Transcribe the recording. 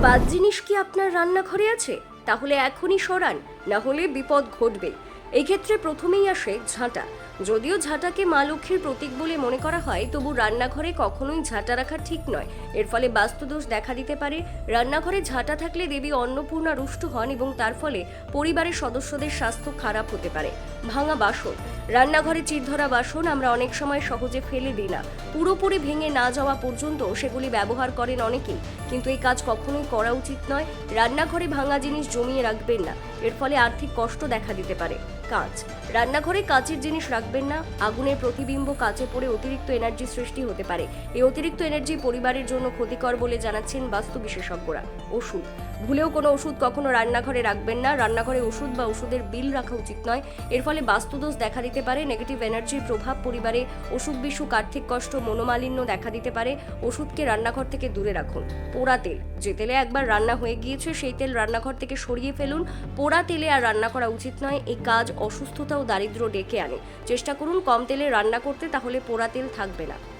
বাদ জিনিস কি আপনার রান্নাঘরে আছে? তাহলে এখনই সরান না হলে বিপদ ঘটবে এই ক্ষেত্রে প্রথমেই আসে ঝাঁটা। যদিও ঝাঁটাকে মা লক্ষ্মীর প্রতীক বলে মনে করা হয়, তবু রান্নাঘরে কখনোই ঝাঁটা রাখা ঠিক নয়। এর ফলে বাস্তুদোষ দেখা দিতে পারে। রান্নাঘরে ঝাঁটা থাকলে দেবী অন্নপূর্ণা রুষ্ট হন এবং তার ফলে পরিবারের সদস্যদের স্বাস্থ্য খারাপ হতে পারে। ভাঙা বাসন। রান্নাঘরে চিরধরা বাসন আমরা অনেক সময় সহজে ফেলে দিই না। পুরোপুরি ভেঙে না যাওয়া পর্যন্ত সেগুলি ব্যবহার করেন অনেকেই, কিন্তু এই কাজ কখনোই করা উচিত নয়। রান্নাঘরে ভাঙা জিনিস জমিয়ে রাখবেন না। এর ফলে আর্থিক কষ্ট দেখা দিতে পারে। কাঁচ। রান্নাঘরে কাঁচের জিনিস রাখবেন না। আগুনের প্রতিবিম্ব কাঁচে পড়ে অতিরিক্ত এনার্জি সৃষ্টি হতে পারে। এই অতিরিক্ত এনার্জি পরিবারের জন্য ক্ষতিকর বলে জানাচ্ছেন বাস্তু বিশেষজ্ঞরা। ওষুধ। ভুলেও কোনো ওষুধ কখনো রান্নাঘরে রাখবেন না। রান্নাঘরে ওষুধ বা ওষুধের বিল রাখা উচিত নয়। এর ফলে বাস্তুদোষ দেখা দিতে পারে নেগেটিভ এনার্জির প্রভাব পরিবারে অসুখ বিসুখ, আর্থিক কষ্ট, মনোমালিন্য দেখা দিতে পারে। ওষুধকে রান্নাঘর থেকে দূরে রাখুন। পোড়া তেল। যে তেলে একবার রান্না হয়ে গিয়েছে, সেই তেল রান্নাঘর থেকে সরিয়ে ফেলুন। পোড়া তেলে আর রান্না করা উচিত নয়। এই কাজ অসুস্থতা ও দারিদ্র্য ডেকে আনে। চেষ্টা করুন কম তেলে রান্না করতে, তাহলে পোড়া তেল থাকবে না।